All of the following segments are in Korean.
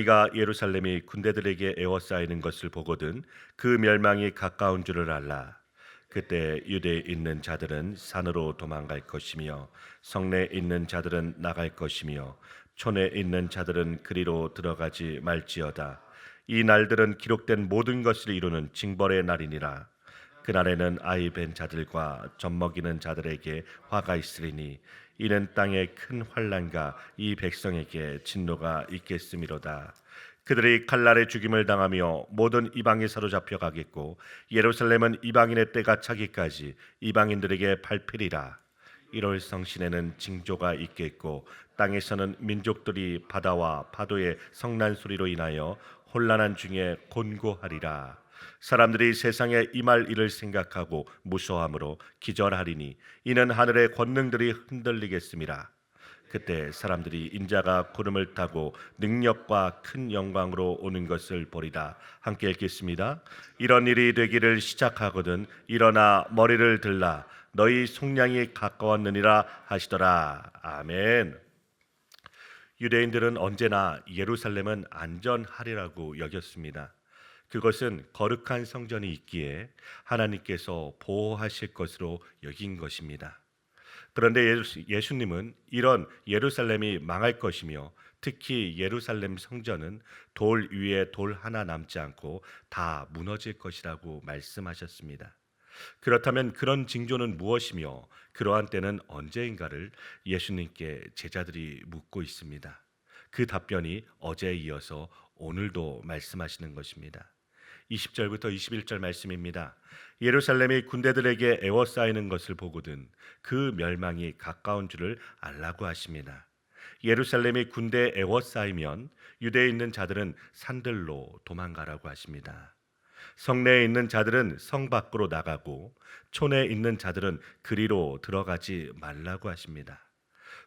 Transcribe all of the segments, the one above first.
너희가 예루살렘이 군대들에게 에워싸이는 것을 보거든 그 멸망이 가까운 줄을 알라. 그때 유대에 있는 자들은 산으로 도망갈 것이며 성내에 있는 자들은 나갈 것이며 촌에 있는 자들은 그리로 들어가지 말지어다. 이 날들은 기록된 모든 것을 이루는 징벌의 날이니라. 그날에는 아이 벤 자들과 젖 먹이는 자들에게 화가 있으리니 이는 땅에 큰 환란과 이 백성에게 진노가 있겠음이로다. 그들이 칼날의 죽임을 당하며 모든 이방에 사로잡혀 가겠고 예루살렘은 이방인의 때가 차기까지 이방인들에게 밟히리라. 1월 성신에는 징조가 있겠고 땅에서는 민족들이 바다와 파도의 성난 소리로 인하여 혼란한 중에 곤고하리라. 사람들이 세상에 임할 일을 생각하고 무서함으로 기절하리니 이는 하늘의 권능들이 흔들리겠음이라. 그때 사람들이 인자가 구름을 타고 능력과 큰 영광으로 오는 것을 보리라. 함께 읽겠습니다. 이런 일이 되기를 시작하거든 일어나 머리를 들라 너희 속량이 가까웠느니라 하시더라. 아멘. 유대인들은 언제나 예루살렘은 안전하리라고 여겼습니다. 그것은 거룩한 성전이 있기에 하나님께서 보호하실 것으로 여긴 것입니다. 그런데 예수, 예수님은 이런 예루살렘이 망할 것이며 특히 예루살렘 성전은 돌 위에 돌 하나 남지 않고 다 무너질 것이라고 말씀하셨습니다. 그렇다면 그런 징조는 무엇이며 그러한 때는 언제인가를 예수님께 제자들이 묻고 있습니다. 그 답변이 어제에 이어서 오늘도 말씀하시는 것입니다. 20절부터 21절 말씀입니다. 예루살렘이 군대들에게 에워싸이는 것을 보거든 그 멸망이 가까운 줄을 알라고 하십니다. 예루살렘이 군대에 에워싸이면 유대에 있는 자들은 산들로 도망가라고 하십니다. 성내에 있는 자들은 성 밖으로 나가고 촌에 있는 자들은 그리로 들어가지 말라고 하십니다.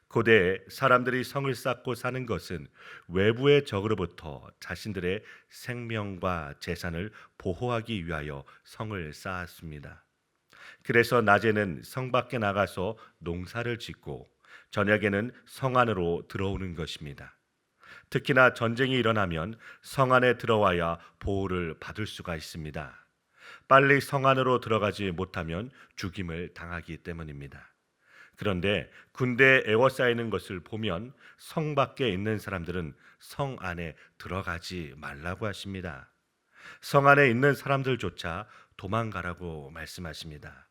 고대 사람들이 성을 쌓고 사는 것은 외부의 적으로부터 자신들의 생명과 재산을 보호하기 위하여 성을 쌓았습니다. 그래서 낮에는 성 밖에 나가서 농사를 짓고 저녁에는 성 안으로 들어오는 것입니다. 특히나 전쟁이 일어나면 성 안에 들어와야 보호를 받을 수가 있습니다. 빨리 성 안으로 들어가지 못하면 죽임을 당하기 때문입니다. 그런데 군대에 에워싸이는 것을 보면 성 밖에 있는 사람들은 성 안에 들어가지 말라고 하십니다. 성 안에 있는 사람들조차 도망가라고 말씀하십니다.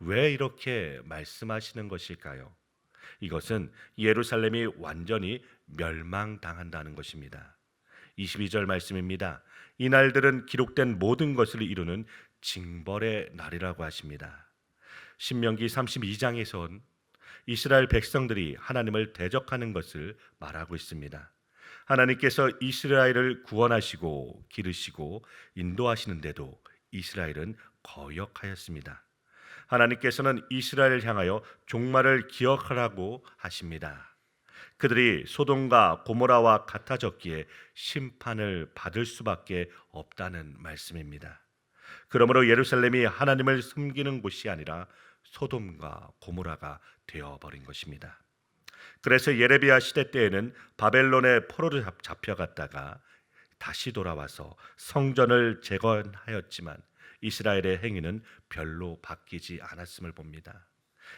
왜 이렇게 말씀하시는 것일까요? 이것은 예루살렘이 완전히 멸망당한다는 것입니다. 22절 말씀입니다. 이 날들은 기록된 모든 것을 이루는 징벌의 날이라고 하십니다. 신명기 32장에선 이스라엘 백성들이 하나님을 대적하는 것을 말하고 있습니다. 하나님께서 이스라엘을 구원하시고 기르시고 인도하시는데도 이스라엘은 거역하였습니다. 하나님께서는 이스라엘을 향하여 종말을 기억하라고 하십니다. 그들이 소돔과 고모라와 같아졌기에 심판을 받을 수밖에 없다는 말씀입니다. 그러므로 예루살렘이 하나님을 섬기는 곳이 아니라 소돔과 고모라가 되어버린 것입니다. 그래서 예레비야 시대 때에는 바벨론의 포로로 잡혀갔다가 다시 돌아와서 성전을 재건하였지만 이스라엘의 행위는 별로 바뀌지 않았음을 봅니다.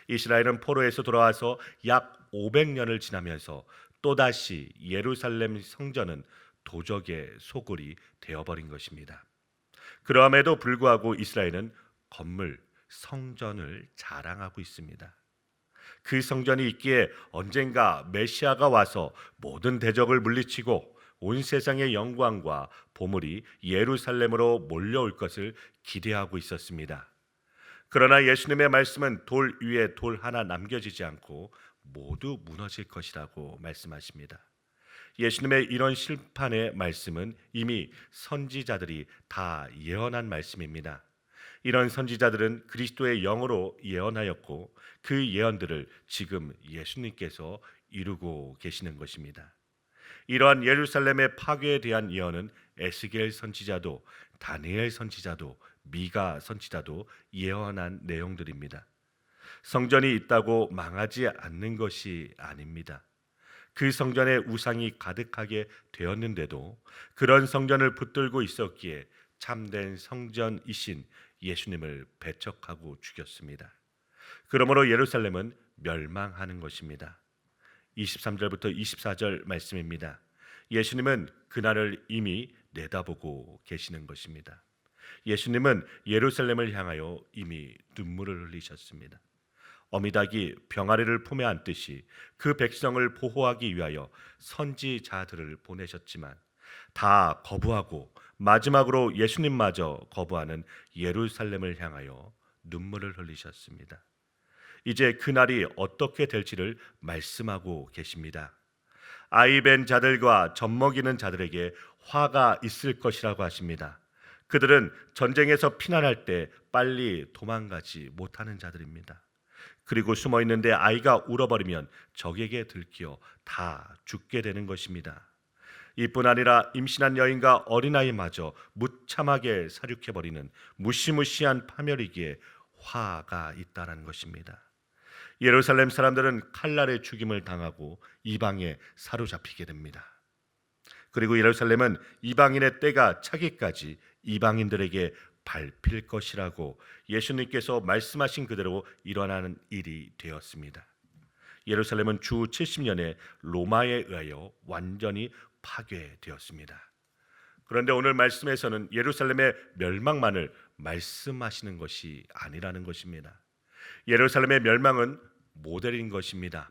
이스라엘은 포로에서 돌아와서 약 500년을 지나면서 또다시 예루살렘 성전은 도적의 소굴이 되어버린 것입니다. 그럼에도 불구하고 이스라엘은 건물, 성전을 자랑하고 있습니다. 그 성전이 있기에 언젠가 메시아가 와서 모든 대적을 물리치고 온 세상의 영광과 보물이 예루살렘으로 몰려올 것을 기대하고 있었습니다. 그러나 예수님의 말씀은 돌 위에 돌 하나 남겨지지 않고 모두 무너질 것이라고 말씀하십니다. 예수님의 이런 심판의 말씀은 이미 선지자들이 다 예언한 말씀입니다. 이런 선지자들은 그리스도의 영으로 예언하였고 그 예언들을 지금 예수님께서 이루고 계시는 것입니다. 이러한 예루살렘의 파괴에 대한 예언은 에스겔 선지자도 다니엘 선지자도 미가 선지자도 예언한 내용들입니다. 성전이 있다고 망하지 않는 것이 아닙니다. 그 성전에 우상이 가득하게 되었는데도 그런 성전을 붙들고 있었기에 참된 성전이신 예수님을 배척하고 죽였습니다. 그러므로 예루살렘은 멸망하는 것입니다. 23절부터 24절 말씀입니다. 예수님은 그날을 이미 내다보고 계시는 것입니다. 예수님은 예루살렘을 향하여 이미 눈물을 흘리셨습니다. 어미닭이 병아리를 품에 안듯이 그 백성을 보호하기 위하여 선지자들을 보내셨지만 다 거부하고 마지막으로 예수님마저 거부하는 예루살렘을 향하여 눈물을 흘리셨습니다. 이제 그날이 어떻게 될지를 말씀하고 계십니다. 아이벤 자들과 젖먹이는 자들에게 화가 있을 것이라고 하십니다. 그들은 전쟁에서 피난할 때 빨리 도망가지 못하는 자들입니다. 그리고 숨어 있는데 아이가 울어버리면 적에게 들키어 다 죽게 되는 것입니다. 이뿐 아니라 임신한 여인과 어린아이마저 무참하게 사륙해 버리는 무시무시한 파멸이기에 화가 있다는 것입니다. 예루살렘 사람들은 칼날의 죽임을 당하고 이방에 사로잡히게 됩니다. 그리고 예루살렘은 이방인의 때가 차기까지 이방인들에게 밟힐 것이라고 예수님께서 말씀하신 그대로 일어나는 일이 되었습니다. 예루살렘은 주 70년에 로마에 의하여 완전히 파괴되었습니다. 그런데 오늘 말씀에서는 예루살렘의 멸망만을 말씀하시는 것이 아니라는 것입니다. 예루살렘의 멸망은 모델인 것입니다.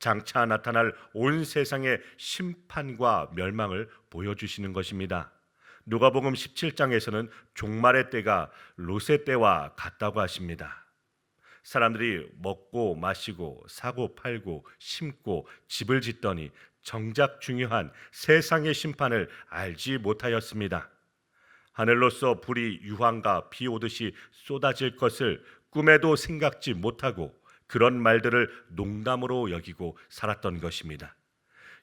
장차 나타날 온 세상의 심판과 멸망을 보여주시는 것입니다. 누가복음 17장에서는 종말의 때가 롯의 때와 같다고 하십니다. 사람들이 먹고 마시고 사고 팔고 심고 집을 짓더니 정작 중요한 세상의 심판을 알지 못하였습니다. 하늘로서 불이 유황과 비 오듯이 쏟아질 것을 꿈에도 생각지 못하고 그런 말들을 농담으로 여기고 살았던 것입니다.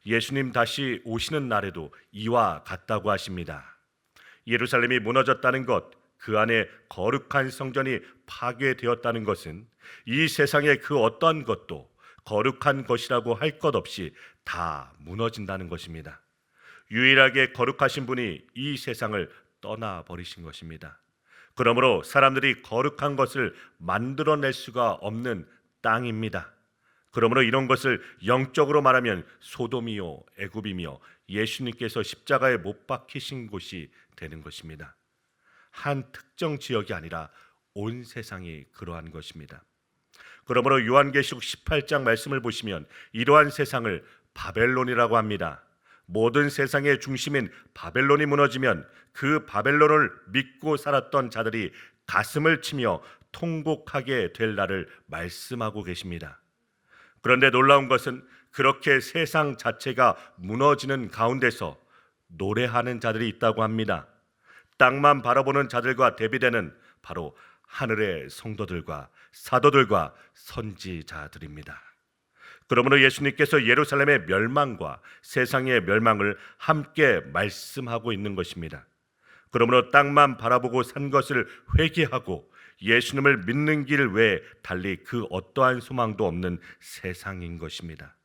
예수님 다시 오시는 날에도 이와 같다고 하십니다. 예루살렘이 무너졌다는 것, 그 안에 거룩한 성전이 파괴되었다는 것은 이 세상의 그 어떤 것도 거룩한 것이라고 할 것 없이 다 무너진다는 것입니다. 유일하게 거룩하신 분이 이 세상을 떠나 버리신 것입니다. 그러므로 사람들이 거룩한 것을 만들어낼 수가 없는 땅입니다. 그러므로 이런 것을 영적으로 말하면 소돔이요 애굽이며 예수님께서 십자가에 못 박히신 곳이 되는 것입니다. 한 특정 지역이 아니라 온 세상이 그러한 것입니다. 그러므로 요한계시록 18장 말씀을 보시면 이러한 세상을 바벨론이라고 합니다. 모든 세상의 중심인 바벨론이 무너지면 그 바벨론을 믿고 살았던 자들이 가슴을 치며 통곡하게 될 날을 말씀하고 계십니다. 그런데 놀라운 것은 그렇게 세상 자체가 무너지는 가운데서 노래하는 자들이 있다고 합니다. 땅만 바라보는 자들과 대비되는 바로 하늘의 성도들과 사도들과 선지자들입니다. 그러므로 예수님께서 예루살렘의 멸망과 세상의 멸망을 함께 말씀하고 있는 것입니다. 그러므로 땅만 바라보고 산 것을 회개하고 예수님을 믿는 길 외에 달리 그 어떠한 소망도 없는 세상인 것입니다.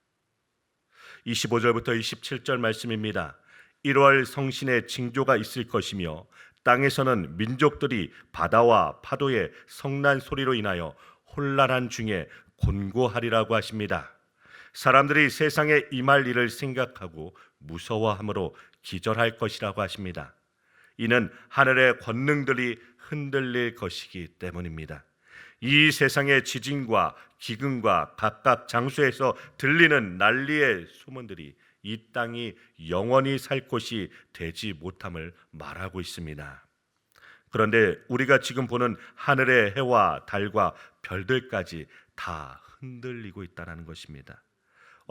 25절부터 27절 말씀입니다. 1월 성신의 징조가 있을 것이며 땅에서는 민족들이 바다와 파도의 성난 소리로 인하여 혼란한 중에 곤고하리라고 하십니다. 사람들이 세상에 임할 일을 생각하고 무서워함으로 기절할 것이라고 하십니다. 이는 하늘의 권능들이 흔들릴 것이기 때문입니다. 이 세상의 지진과 기근과 각각 장소에서 들리는 난리의 소문들이 이 땅이 영원히 살 곳이 되지 못함을 말하고 있습니다. 그런데 우리가 지금 보는 하늘의 해와 달과 별들까지 다 흔들리고 있다는 것입니다.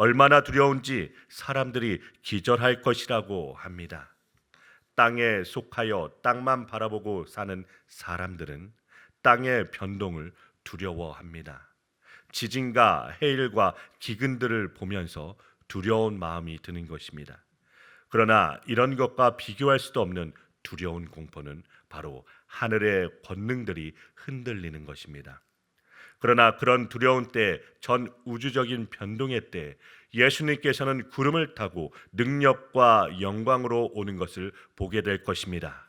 얼마나 두려운지 사람들이 기절할 것이라고 합니다. 땅에 속하여 땅만 바라보고 사는 사람들은 땅의 변동을 두려워합니다. 지진과 해일과 기근들을 보면서 두려운 마음이 드는 것입니다. 그러나 이런 것과 비교할 수도 없는 두려운 공포는 바로 하늘의 권능들이 흔들리는 것입니다. 그러나 그런 두려운 때, 전 우주적인 변동의 때 예수님께서는 구름을 타고 능력과 영광으로 오는 것을 보게 될 것입니다.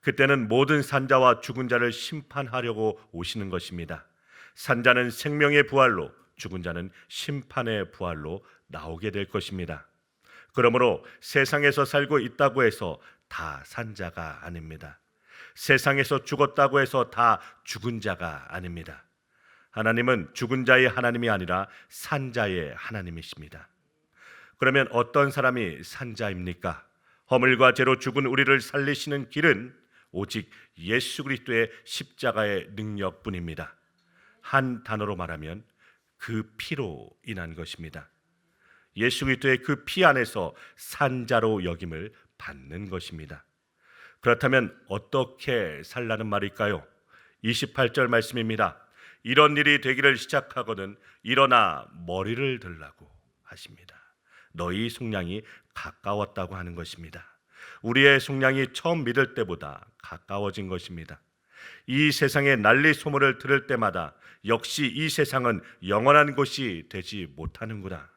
그때는 모든 산자와 죽은 자를 심판하려고 오시는 것입니다. 산자는 생명의 부활로 죽은 자는 심판의 부활로 나오게 될 것입니다. 그러므로 세상에서 살고 있다고 해서 다 산자가 아닙니다. 세상에서 죽었다고 해서 다 죽은 자가 아닙니다. 하나님은 죽은 자의 하나님이 아니라 산 자의 하나님이십니다. 그러면 어떤 사람이 산 자입니까? 허물과 죄로 죽은 우리를 살리시는 길은 오직 예수 그리스도의 십자가의 능력뿐입니다. 한 단어로 말하면 그 피로 인한 것입니다. 예수 그리스도의 그 피 안에서 산자로 여김을 받는 것입니다. 그렇다면 어떻게 살라는 말일까요? 28절 말씀입니다. 이런 일이 되기를 시작하거든 일어나 머리를 들라고 하십니다. 너희 속량이 가까웠다고 하는 것입니다. 우리의 속량이 처음 믿을 때보다 가까워진 것입니다. 이 세상의 난리 소문을 들을 때마다 역시 이 세상은 영원한 곳이 되지 못하는구나.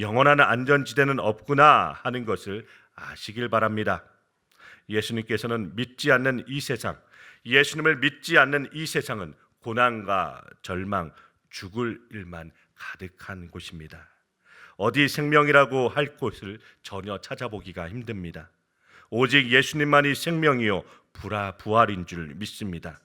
영원한 안전지대는 없구나 하는 것을 아시길 바랍니다. 예수님께서는 믿지 않는 이 세상, 예수님을 믿지 않는 이 세상은 고난과 절망, 죽을 일만 가득한 곳입니다. 어디 생명이라고 할 곳을 전혀 찾아보기가 힘듭니다. 오직 예수님만이 생명이요 부라 부활인 줄 믿습니다.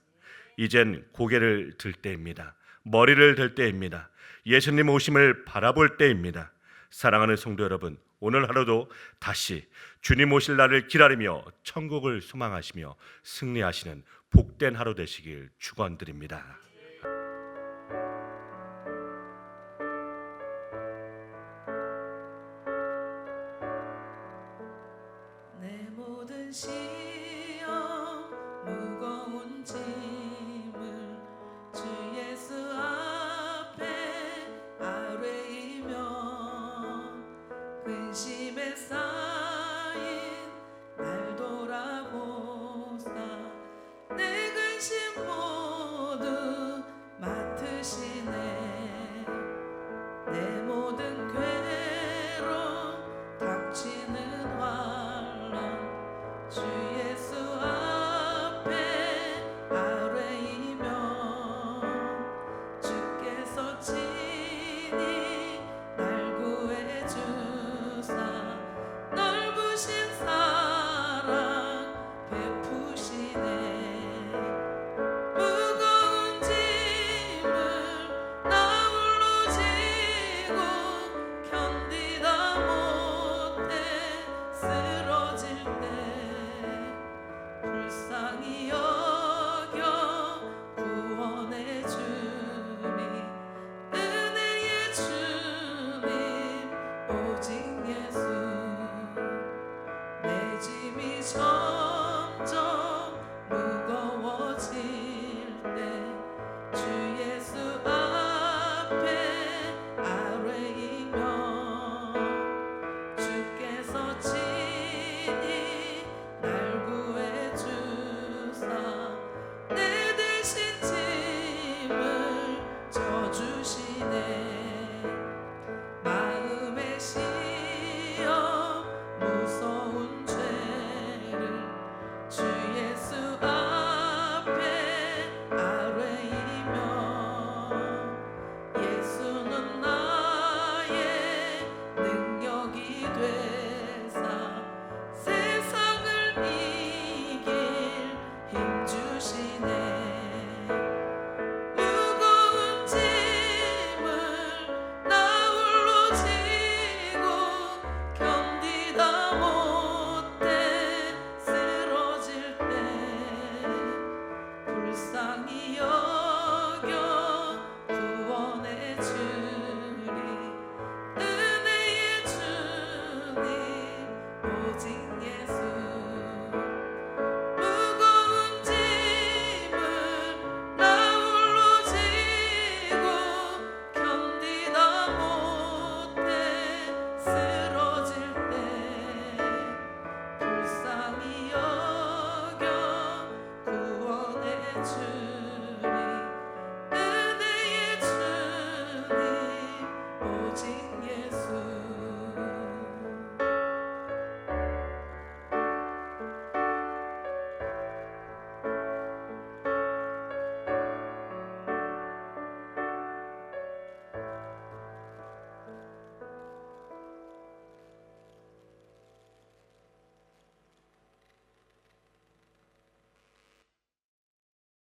이젠 고개를 들 때입니다. 머리를 들 때입니다. 예수님 오심을 바라볼 때입니다. 사랑하는 성도 여러분, 오늘 하루도 다시 주님 오실 날을 기다리며 천국을 소망하시며 승리하시는 복된 하루 되시길 축원드립니다. 내 모든 시